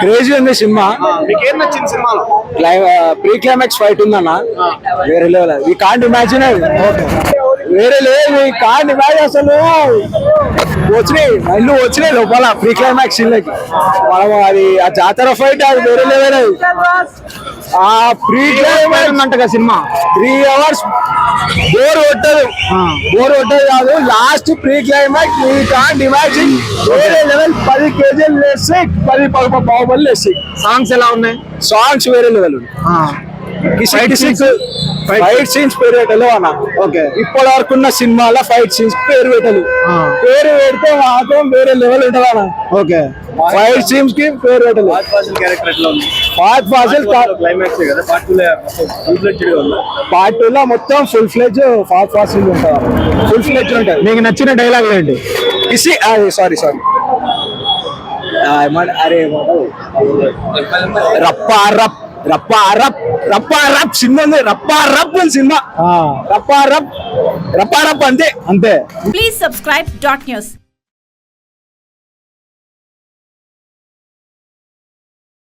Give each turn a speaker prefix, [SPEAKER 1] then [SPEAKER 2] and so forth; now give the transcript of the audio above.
[SPEAKER 1] Crazy ఉంది cinema.
[SPEAKER 2] మీకేం నచ్చింది సినిమాలో?
[SPEAKER 1] ప్రీ క్లైమాక్స్ ఫైట్ ఉందన్న. వేరే లెవెల్ ఈ కాంట్ ఇమాజిన్ వేరే లేదు ఈ కాంట్ ఇమాజిన్ అసలు. వచ్చినాయి ఇల్లు వచ్చినాయి లోపల ప్రీ క్లైమాక్స్ ఇళ్ళకి మనం అది ఆ జాతర ఫైట్ అది వేరే అది. ఆ ప్రీ క్లైమాక్స్ ఉందంట సినిమా. త్రీ అవర్స్ బోర్ కొట్టదు. బోర్ కొట్టదు కాదు last pre climax I can't imagine వేరే లెవెల్ పది కేజీలు వేస్తే పది పది బాహుబలి వేస్తాయి.
[SPEAKER 2] సాంగ్స్ ఎలా ఉన్నాయి?
[SPEAKER 1] సాంగ్స్ వేరే లెవెల్ ఫైట్ సీన్స్ పేరు పెట్టలు అన్న.
[SPEAKER 2] ఓకే.
[SPEAKER 1] ఇప్పటి వరకు ఉన్న సినిమాల ఫైట్ సీన్స్ పేరు పెట్టలు పేరు పెడితే మాత్రం వేరే లెవెల్ ఉంటది అన్న.
[SPEAKER 2] ఓకే.
[SPEAKER 1] ఫైట్ సీన్స్కి పేరు పెట్టలు పార్ట్ ఫాసిల్
[SPEAKER 2] క్లైమాక్స్ కదా పార్ట్ టూ
[SPEAKER 1] పార్ట్లో మొత్తం ఫుల్ ఫ్లెజ్ ఫాస్ట్ ఫాసిల్ ఉంటుంది ఫుల్ ఫ్లెజ్ ఉంటుంది.
[SPEAKER 2] మీకు నచ్చిన డైలాగ్ ఏంటి?
[SPEAKER 1] ఇసి సారీ సారీ అరే రప్ప రప్ రప్ప రప్ రప్ప రప్ సినిమా ఉంది. రప్ప రప్ ఉంది సినిమా. రప్ప రప్ రప్ప రప్ అంతే.
[SPEAKER 2] అంతే.
[SPEAKER 3] Please subscribe dot news.